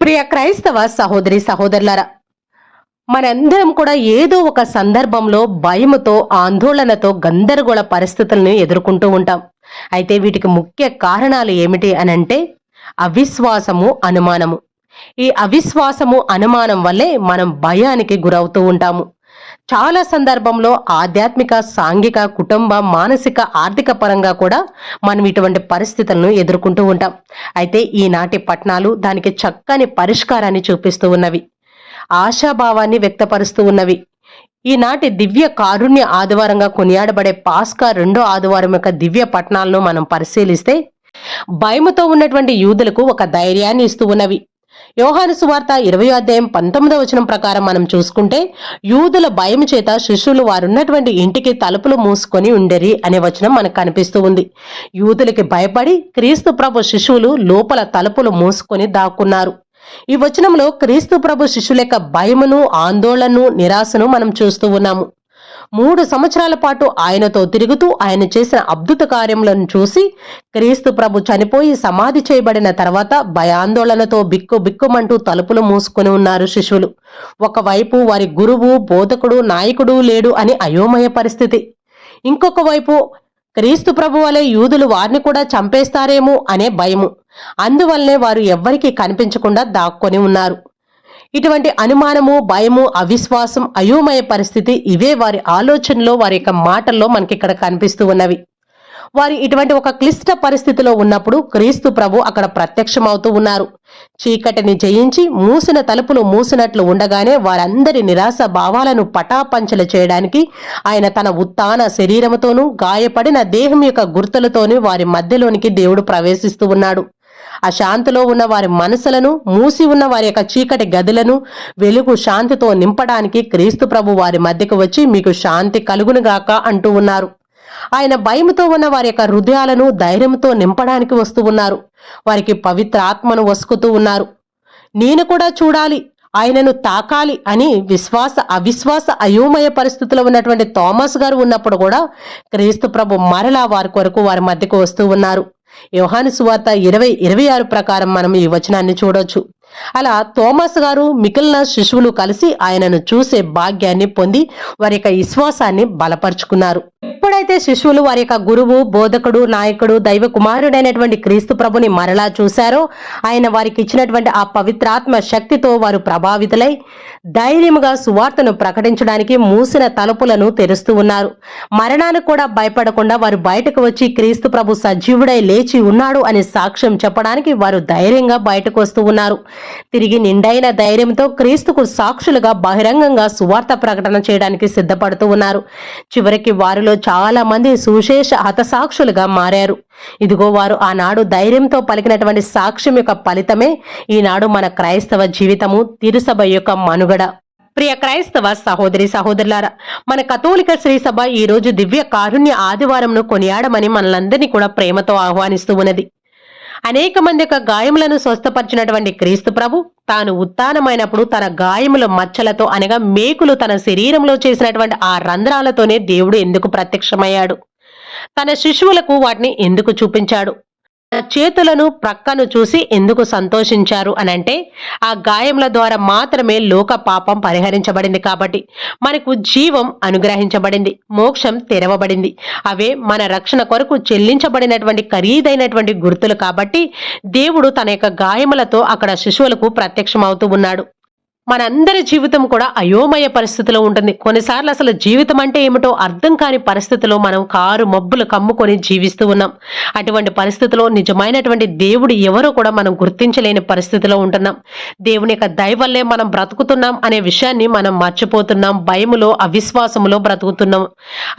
ప్రియ క్రైస్తవ సహోదరి సహోదరులారా మనందరం కూడా ఏదో ఒక సందర్భంలో భయముతో ఆందోళనతో గందరగోళ పరిస్థితులను ఎదుర్కొంటూ ఉంటాం. అయితే వీటికి ముఖ్య కారణాలు ఏమిటి అని అంటే అవిశ్వాసము అనుమానము. ఈ అవిశ్వాసము అనుమానం వల్లే మనం భయానికి గురవుతూ ఉంటాము. చాలా సందర్భంలో ఆధ్యాత్మిక సాంఘిక కుటుంబ మానసిక ఆర్థిక పరంగా కూడా మనం ఇటువంటి పరిస్థితులను ఎదుర్కొంటూ ఉంటాం. అయితే ఈనాటి పట్టణాలు దానికి చక్కని పరిష్కారాన్ని చూపిస్తూ ఉన్నవి. ఆశాభావాన్ని వ్యక్తపరుస్తూ ఉన్నవి. ఈనాటి దివ్య కారుణ్య ఆదివారంగా కొనియాడబడే పాస్కా రెండో ఆదివారం యొక్క దివ్య పట్టణాలను మనం పరిశీలిస్తే భయముతో ఉన్నటువంటి యూదులకు ఒక ధైర్యాన్ని ఇస్తూ ఉన్నవి. యోహాను సువార్త ఇరవై అధ్యాయం పంతొమ్మిదవ వచనం ప్రకారం మనం చూసుకుంటే యూదుల భయం చేత శిష్యులు వారున్నటువంటి ఇంటికి తలుపులు మూసుకొని ఉండేరి అనే వచనం మనకు కనిపిస్తూ ఉంది. యూదులకి భయపడి క్రీస్తు ప్రభు శిశువులు లోపల తలుపులు మూసుకొని దాక్కున్నారు. ఈ వచనంలో క్రీస్తు ప్రభు శిష్యుల యొక్క భయమును ఆందోళనను నిరాశను మనం చూస్తూ ఉన్నాము. మూడు సంవత్సరాల పాటు ఆయనతో తిరుగుతూ ఆయన చేసిన అద్భుత కార్యములను చూసి క్రీస్తు ప్రభు చనిపోయి సమాధి చేయబడిన తర్వాత భయాందోళనతో బిక్కు బిక్కుమంటూ తలుపులు మూసుకొని ఉన్నారు శిష్యులు. ఒకవైపు వారి గురువు బోధకుడు నాయకుడు లేడు అని అయోమయ పరిస్థితి. ఇంకొక వైపు క్రీస్తు ప్రభు వలె యూదులు వారిని కూడా చంపేస్తారేమో అనే భయము. అందువల్లనే వారు ఎవ్వరికీ కనిపించకుండా దాక్కొని ఉన్నారు. ఇటువంటి అనుమానము భయము అవిశ్వాసం అయోమయ పరిస్థితి ఇవే వారి ఆలోచనలో వారి యొక్క మాటల్లో మనకి ఇక్కడ కనిపిస్తూ ఉన్నవి. వారి ఇటువంటి ఒక క్లిష్ట పరిస్థితిలో ఉన్నప్పుడు క్రీస్తు ప్రభు అక్కడ ప్రత్యక్షమవుతూ ఉన్నారు. చీకటిని జయించి మూసిన తలుపులు మూసినట్లు ఉండగానే వారందరి నిరాశ భావాలను పటాపంచలు చేయడానికి ఆయన తన ఉత్తాన శరీరముతోనూ గాయపడిన దేహం యొక్క గుర్తులతోనూ వారి మధ్యలోనికి దేవుడు ప్రవేశిస్తూ ఉన్నాడు. అశాంతిలో ఉన్న వారి మనసులను మూసి ఉన్న వారి యొక్క చీకటి గదులను వెలుగు శాంతితో నింపడానికి క్రీస్తు ప్రభు వారి మధ్యకు వచ్చి మీకు శాంతి కలుగునుగాక అంటూ ఉన్నారు. ఆయన భయముతో ఉన్న వారి యొక్క హృదయాలను ధైర్యంతో నింపడానికి వస్తూ ఉన్నారు. వారికి పవిత్ర ఆత్మను వసుకుతూ ఉన్నారు. నేను కూడా చూడాలి ఆయనను తాకాలి అని విశ్వాస అవిశ్వాస అయోమయ పరిస్థితిలో ఉన్నటువంటి థామస్ గారు ఉన్నప్పుడు కూడా క్రీస్తు ప్రభు మరలా వారి కొరకు వారి మధ్యకు వస్తూ ఉన్నారు. యోహాను సువార్త ఇరవై ఇరవై ఆరు ప్రకారం మనం ఈ వచనాన్ని చూడొచ్చు. అలా థోమస్ గారు మిగిలిన శిశువులు కలిసి ఆయనను చూసే భాగ్యాన్ని పొంది వారి యొక్క విశ్వాసాన్ని బలపరుచుకున్నారు. ఎప్పుడైతే శిశువులు వారి యొక్క గురువు బోధకుడు నాయకుడు దైవ కుమారుడైనటువంటి క్రీస్తు ప్రభుని మరలా చూశారో ఆయన వారికి ఇచ్చినటువంటి ఆ పవిత్రాత్మ శక్తితో వారు ప్రభావితులై ధైర్యముగా సువార్తను ప్రకటించడానికి మూసిన తలుపులను తెరుస్తూ ఉన్నారు. మరణానికి కూడా భయపడకుండా వారు బయటకు వచ్చి క్రీస్తు ప్రభు సజీవుడై లేచి ఉన్నాడు అనే సాక్ష్యం చెప్పడానికి వారు ధైర్యంగా బయటకు వస్తూ ఉన్నారు. తిరిగి నిండైన ధైర్యంతో క్రీస్తుకు సాక్షులుగా బహిరంగంగా సువార్త ప్రకటన చేయడానికి సిద్ధపడుతూ ఉన్నారు. చివరికి వారిలో చాలా మంది సుశేష హతసాక్షులుగా మారారు. ఇదిగో వారు ఆనాడు ధైర్యంతో పలికినటువంటి సాక్ష్యం యొక్క ఫలితమే ఈనాడు మన క్రైస్తవ జీవితము తిరుసభ యొక్క మనుగడ. ప్రియ క్రైస్తవ సహోదరి సహోదరులారా మన కథోలిక శ్రీసభ సభ ఈ రోజు దివ్య కారుణ్య ఆదివారంను కొనియాడమని మనలందరినీ కూడా ప్రేమతో ఆహ్వానిస్తూ ఉన్నది. అనేక మంది యొక్క గాయములను స్వస్థపరిచినటువంటి క్రీస్తు ప్రభు తాను ఉత్తానమైనప్పుడు తన గాయముల మచ్చలతో అనగా మేకులు తన శరీరంలో చేసినటువంటి ఆ రంధ్రాలతోనే దేవుడు ఎందుకు ప్రత్యక్షమయ్యాడు? తన శిశువులకు వాటిని ఎందుకు చూపించాడు? చేతులను ప్రక్కను చూసి ఎందుకు సంతోషించారు అనంటే ఆ గాయముల ద్వారా మాత్రమే లోక పాపం పరిహరించబడింది కాబట్టి మనకు జీవం అనుగ్రహించబడింది మోక్షం తెరవబడింది. అవే మన రక్షణ కొరకు చెల్లించబడినటువంటి ఖరీదైనటువంటి గుర్తులు కాబట్టి దేవుడు తన యొక్క గాయములతో అక్కడ శిశువులకు ప్రత్యక్షమవుతూ ఉన్నాడు. మనందరి జీవితం కూడా అయోమయ పరిస్థితిలో ఉంటుంది. కొన్నిసార్లు అసలు జీవితం అంటే ఏమిటో అర్థం కాని పరిస్థితిలో మనం కారు మబ్బులు కమ్ముకొని జీవిస్తూ ఉన్నాం. అటువంటి పరిస్థితిలో నిజమైనటువంటి దేవుడు ఎవరో కూడా మనం గుర్తించలేని పరిస్థితిలో ఉంటున్నాం. దేవుని యొక్క దయవల్లే మనం బ్రతుకుతున్నాం అనే విషయాన్ని మనం మర్చిపోతున్నాం. భయములో అవిశ్వాసములో బ్రతుకుతున్నాం.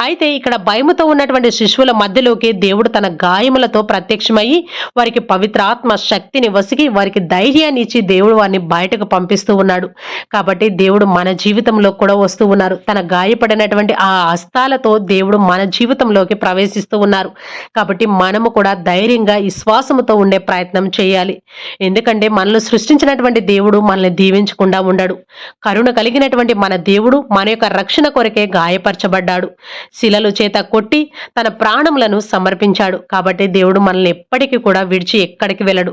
అయితే ఇక్కడ భయముతో ఉన్నటువంటి శిశువుల మధ్యలోకి దేవుడు తన గాయములతో ప్రత్యక్షమయ్యి వారికి పవిత్రాత్మ శక్తిని వసిగి వారికి ధైర్యాన్ని ఇచ్చి దేవుడు వారిని బయటకు పంపిస్తూ ఉన్నాడు. కాబట్టి దేవుడు మన జీవితంలో కూడా వస్తూ ఉన్నారు. తన గాయపడినటువంటి ఆ హస్తాలతో దేవుడు మన జీవితంలోకి ప్రవేశిస్తూ ఉన్నారు. కాబట్టి మనము కూడా ధైర్యంగా విశ్వాసముతో ఉండే ప్రయత్నం చేయాలి. ఎందుకంటే మనల్ని సృష్టించినటువంటి దేవుడు మనల్ని దీవించకుండా ఉండడు. కరుణ కలిగినటువంటి మన దేవుడు మన యొక్క రక్షణ కొరకే గాయపరచబడ్డాడు. శిలలు చేత కొట్టి తన ప్రాణములను సమర్పించాడు. కాబట్టి దేవుడు మనల్ని ఎప్పటికీ కూడా విడిచి ఎక్కడికి వెళ్ళడు.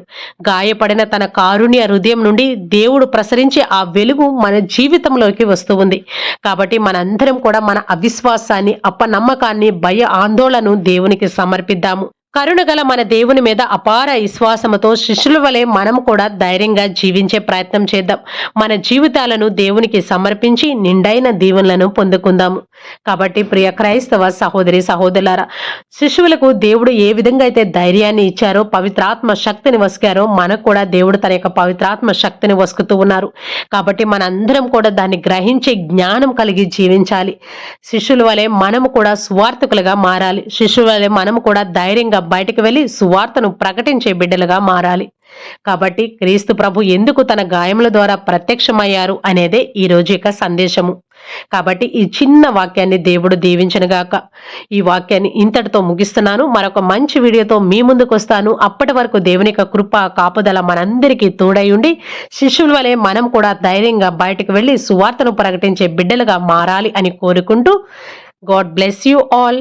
గాయపడిన తన కారుణ్య హృదయం నుండి దేవుడు ప్రసరించి ఆ వెలుగు మన జీవితంలోకి వస్తూ ఉంది కాబట్టి మనందరం కూడా మన అవిశ్వాసాన్ని అప్పనమ్మకాన్ని భయ ఆందోళనను దేవునికి సమర్పిద్దాము. కరుణగల మన దేవుని మీద అపార విశ్వాసముతో శిష్యుల వలె మనం కూడా ధైర్యంగా జీవించే ప్రయత్నం చేద్దాం. మన జీవితాలను దేవునికి సమర్పించి నిండైన దీవెనలను పొందుకుందాము. కాబట్టి ప్రియ క్రైస్తవ సహోదరి సహోదరులారా శిశువులకు దేవుడు ఏ విధంగా అయితే ధైర్యాన్ని ఇచ్చారో పవిత్రాత్మ శక్తిని వసికారో మనకు కూడా దేవుడు తన యొక్క పవిత్రాత్మ శక్తిని వసుకుతూ ఉన్నారు. కాబట్టి మనందరం కూడా దాన్ని గ్రహించి జ్ఞానం కలిగి జీవించాలి. శిష్యుల వలె మనము కూడా సువార్థకులుగా మారాలి. శిష్యుల వలె మనము కూడా ధైర్యంగా బయటకు వెళ్ళి సువార్తను ప్రకటించే బిడ్డలుగా మారాలి. కాబట్టి క్రీస్తు ప్రభు ఎందుకు తన గాయముల ద్వారా ప్రత్యక్షమయ్యారు అనేదే ఈ రోజు యొక్క సందేశము. కాబట్టి ఈ చిన్న వాక్యాన్ని దేవుడు దీవించనుగాక ఈ వాక్యాన్ని ఇంతటితో ముగిస్తున్నాను. మరొక మంచి వీడియోతో మీ ముందుకు వస్తాను. అప్పటి వరకు దేవుని యొక్క కృప కాపుదల మనందరికీ తోడై ఉండి శిష్యుల వలె మనం కూడా ధైర్యంగా బయటకు వెళ్ళి సువార్తను ప్రకటించే బిడ్డలుగా మారాలి అని కోరుకుంటూ గాడ్ బ్లెస్ యూ ఆల్.